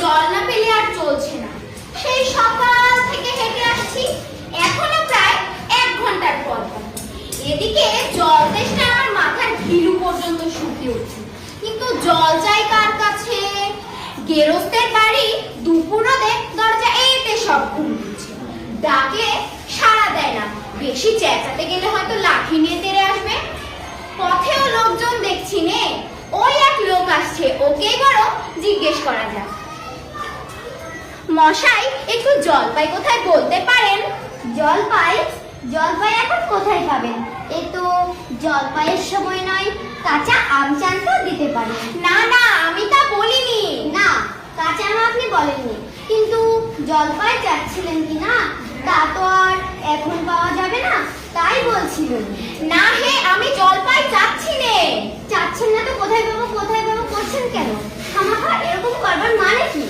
জল না পেলে আর চলছে না। সেই সকাল থেকে হেঁটে আসছি। এখনও প্রায় এক ঘণ্টার পথ। এদিকে জল তেষ্টা আমার মাথার ঘিলু পর্যন্ত শুকিয়ে উঠছে। কিন্তু জল চাই কার কাছে? গেরস্তের বাড়ি দুপুরোদে দরজা এইতে সব ঘুম দিচ্ছে। ডাকে সাড়া দেয় না। বেশি চেঁচাতে গেলে হয়তো লাঠি নিয়ে তেড়ে আসবে। পথেও লোকজন দেখছি নে। ওই এক লোক আসছে। ওকেই বড় জিজ্ঞেস করা যাক। মশাই একটু জলপাই কোথায় বলতে পারেন? জলপাই? জলপাই এখন কোথায় পাবেন? এ তো জলপাইয়ের সময় নয় কাঁচা আম চানতেও দিতে পারে না না আমি তা বলিনি। না কাঁচা আম আপনি বলেননি। কিন্তু জলপাই চাচ্ছিলেন কি না তা তো আর এখন পাওয়া যাবে না তাই বলছিলেন। না হে আমি জলপাই চাচ্ছি নে। চাচ্ছেন না তো কোথায় পাবো কোথায় পাবো করছেন কেন? খামাখা এরকম করবার মানে কি?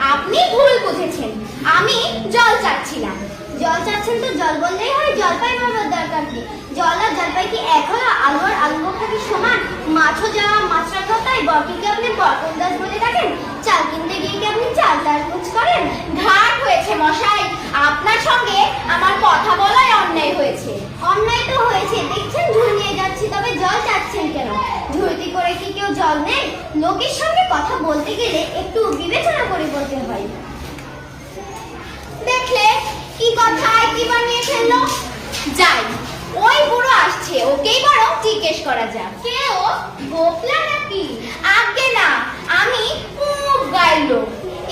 আপনি ভুল বুঝেছেন। আমি জল চাচ্ছিলাম। জল চাচ্ছেন তো জল বললেই হয় জলপাই পাবার দরকার কি? জল আর জলপাই কি এক হলো আলু আর আলু কি সমান? মাছও যাওয়া মাছ রাখাও তাই? বরকে আপনি বরকন দাস বলে ডাকেন চাল কিনতে গিয়ে কি আপনি চাল তার খোঁজ করেন? ঘাট হয়েছে মশাই। আপনার সঙ্গে আমার কথা অন্যায় অন্যায় তো হয়েছে দেখছেন ঝুল নিয়ে যাচ্ছি তবে জল চাচ্ছেন কেন ঝুড়িতে করে জল নেই। লোকের সঙ্গে কথা বলতে গেলে একটু বিবেচনা করে বলতে হয়। দেখলে কি কথায় কি বানিয়ে ফেলল? যাই, ওই বুড়ো আসছে, ওকেই বরং জিজ্ঞেস করা যাক। কে ও? গোপলা নাকি? আগে না, আমি খুব লোক।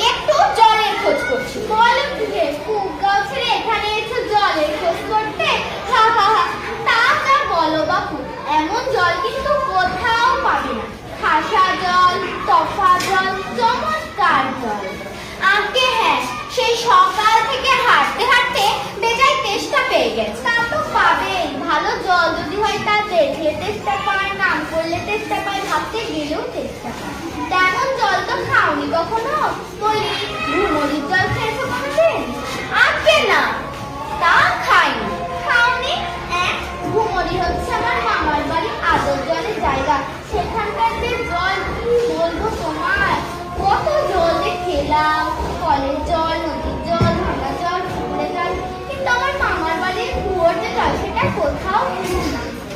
একটু জলের খোঁজ করছি। বলো কি হে খুব গাও ছেড়ে এখানে এসে জলের খোঁজ করতে হা হা হা তা তা বলো বাপু এমন জল কিন্তু কোথাও পাবে না খাসা জল তফা জল চমৎকার জল আগে হ্যাঁ সেই সকাল থেকে হাঁটতে হাঁটতে বেজায় তেষ্টা পেয়ে গেছে। তা তো পাবেই। ভালো জল যদি হয় তা দেখলে তেষ্টা পায় নাম করলে তেষ্টা পায়, ভাবতে গেলেও তেষ্টা পায়।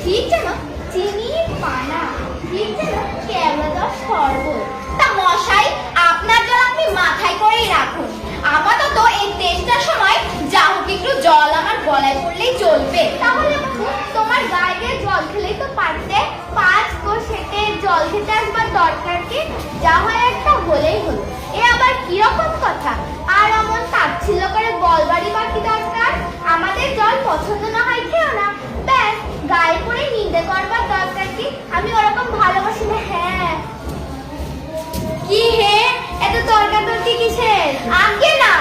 ঠিক যেন চিনি পানা ঠিক যেন কেওড়া শরবত তা মশাই, আপনার জল আপনি মাথায় করেই রাখুন। আপাতত এই তেষ্টার সময় যা হোক একটু জল আমার গলায় পড়লেই চলবে। তাহলে তোমার গায়ে জল খেলেই তো পারতে। পাঁচ কোষ হেঁটে জল খেতে আসবার দরকার কি? যা হয় একটা হলেই হলো। এ আবার নিন্দে করবার দরকার কি? আমি ওরকম ভালোবাসি না হ্যাঁ। কি হে? এত তর্কাতর্কি কিসের? আগে না,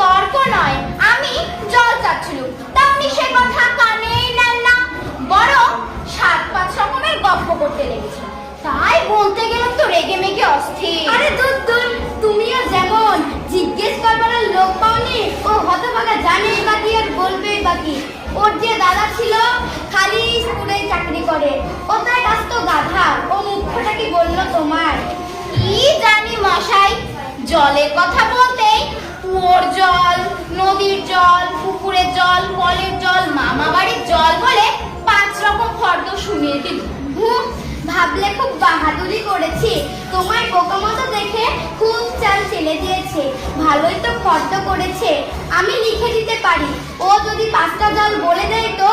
তর্ক নয়। আমি জল চাচ্ছিলুম। তা আপনি সে কথা কানেই নেন না, বরং সাত পাঁচ রকমের গপ্প করতে লেগেছে তাই বলতে গেলাম তো রেগে মেগে অস্থির। আরে দূর দূর তুমিও যেমন জিজ্ঞেস করবার লোক পাওনি, ও হতভাগা জানিস বাকি আর বলবে বাকি। ওর যে দাদা ছিল খালি স্কুলে চাকরি করে। ও তার কাছ তো গাধা? ও মুখ্যটা কি বলল তোমার? কি জানি মশাই জলের কথা বলতেই কুয়োর জল নদীর জল পুকুরের জল কলের জল মামা বাড়ির জল বলে পাঁচ রকম ফর্দ শুনিয়ে দিল। হুম, ভাবলে খুব বাহাদুরি করেছি। তোমার বোকা মতো দেখে খুব চাল চেলে দিয়েছে। ভালোই তো ফর্দ করেছে। আমি লিখে দিতে পারি। ও যদি পাঁচটা জল বলে দেয় তো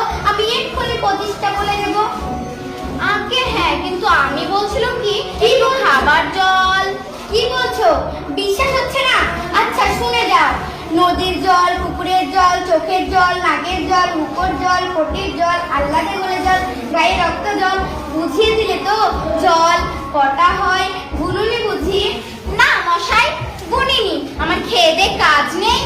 বিশ্বাস হচ্ছে না? আচ্ছা শুনে যাও। নদীর জল, পুকুরের জল, চোখের জল নাকের জল, মুখর জল কোটির জল আহ্লাদে গলে জল, গায়ে রক্ত জল, বুঝিয়ে দিলে তো জল কটা হয়? গুনুনি বুঝি? না মশাই, গুনিনি। আমার খেয়ে দে, কাজ নেই।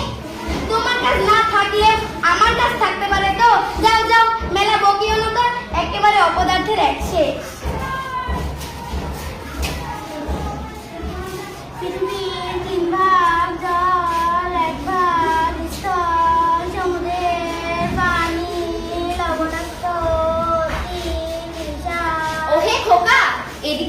তোমার কাছ না থাকলে আমার কাছ থাকতে পারে তো? যাও যাও, মেলা বকিও না তো? একেবারে অপদার্থের এক শেষ।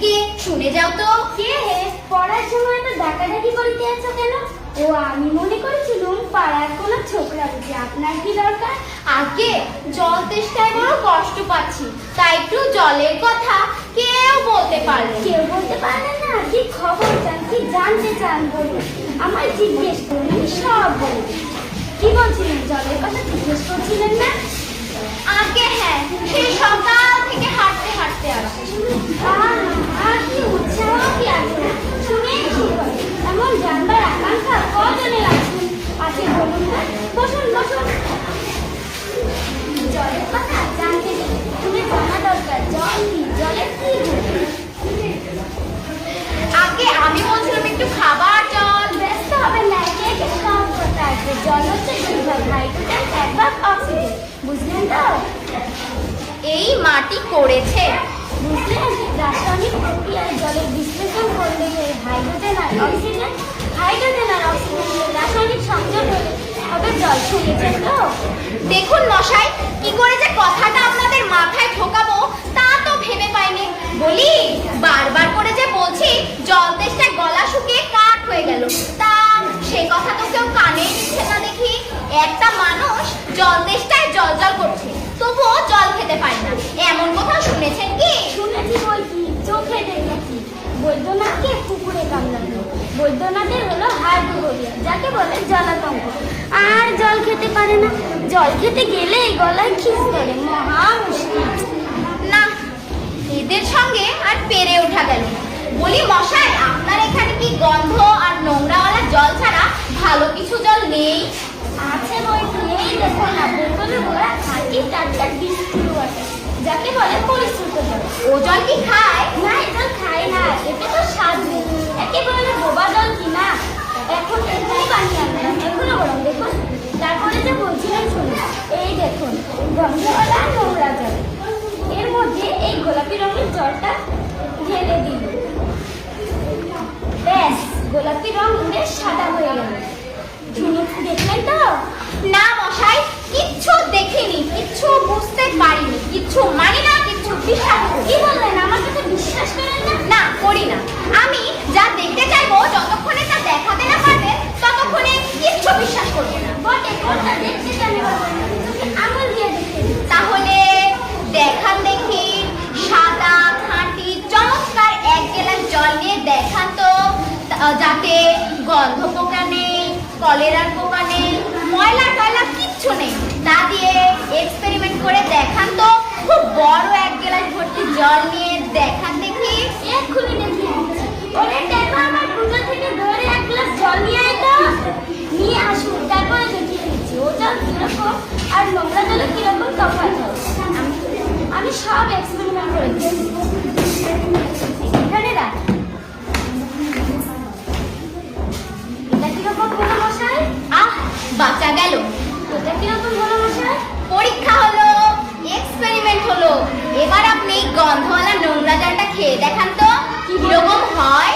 এদিকে শুনে যাও তো। কে হে পড়ার সময় তো ডাকাডাকি করতে আছো কেন? ও আমি মনে করেছিলাম পাড়ার কোনো ছোকরা বুঝি আপনার কি দরকার? আগে জল তেষ্টায় বড় কষ্ট পাচ্ছি তাই একটু জলের কথা কেউ বলতে পারবে কেউ বলতে পারলেন না? কি খবর চান কি জানতে চান বলুন? আমার জিজ্ঞেস করুন সব বলব কি বলছিলেন? জলের কথা জিজ্ঞেস করছিলেন না? আগে হ্যাঁ সেই সকাল আহ, আর কি উৎসাহ কি আগ্রহ শুনে এমন জানবার আকাঙ্ক্ষা কজনের আছে? আছে বলুন বসুন বসুন। জলের তুমি জানা দরকার জল কি? জলের কি আমি বলছিলাম একটু খাবার ব্যস্ত হবেন না একে আসবে জল হচ্ছে দুই ভাগ হাইড্রোজেন এক বুঝলেন তো? এই মাটি করেছে। রাসায়নিক জলের বিশ্লেষণ করলে এই হাইড্রোজেন আর অক্সিজেন হাইড্রোজেন আর অক্সিজেনের রাসায়নিক সংযোগ হলে হবে জল শুনেছেন তো। দেখুন মশাই কি করে যে কথাটা আপনাদের মাথায় ঢোকাবো তা তো ভেবে পাইনি। বলি বারবার করে যে বলছি জল তেষ্টায় গলা শুকিয়ে কাঠ হয়ে গেল। তা সে কথা তো কেউ কানে নিচ্ছে না দেখি। একটা মানুষ জল তেষ্টায় জল জল করছে। তবুও জল খেতে পারে না। এমন কোথাও শুনেছেন কি? শুনেছি কি চোখে দেখেছি। বৈদ্যনাথকে পুকুরে কামড়ালো। বৈদ্যনাথের হলো হাইড্রোগোরিয়া যাকে বলে জলাতঙ্ক। আর জল খেতে পারে না। জল খেতে গেলেই গলায় খিস ধরে। মহা মুশকিল। না এদের সঙ্গে আর পেরে ওঠা গেল বলি মশাই আপনার এখানে কি গন্ধ আর নোংরাওয়ালা জল ছাড়া ভালো কিছু জল নেই? আছে বই এই দেখো না, বোতলে ভরা খাঁটি টাটকা বিস্কুট ওয়াটার যাকে বলে পরিশ্রুত ও জল কি খায়? না এটা খাই না এতে তো স্বাদ নেই। একেবারে বোবা জল কি না? এখন এখানে বানিয়ে আনলাম এখনও বরং দেখুন তারপরে যে বলছিলাম শুনুন এই দেখুন গন্ধওয়ালা নোংরা জল। এর মধ্যে এই গোলাপি রঙের জলটা ঢেলে দিন ব্যাস, গোলাপি রং উড়ে সাদা হয়ে গেল। তাহলে দেখান দেখি সাদা খাঁটি চমৎকার এক গেলাস জল নিয়ে দেখান যাতে গন্ধ পোকা কলেরার পোকা নেই, ময়লা টয়লা কিচ্ছু নেই তা দিয়ে এক্সপেরিমেন্ট করে দেখান তো, খুব বড় এক গেলাস ভর্তি জল নিয়ে দেখান দেখি এক্ষুনি দিচ্ছি। ওরে দেখো আমার পুজো থেকে ধরে এক গ্লাস জল নিয়ে আয় তো। নিয়ে আসুন, তারপরে দেখিয়ে দিচ্ছি ও জল কীরকম আর নোংরা জলে কীরকম তফাৎ। আমি সব এক্সপেরিমেন্ট করেছি এখানে আপনি গন্ধওয়ালা নোংরা জলটা খেয়ে দেখান তো কীরকম হয়?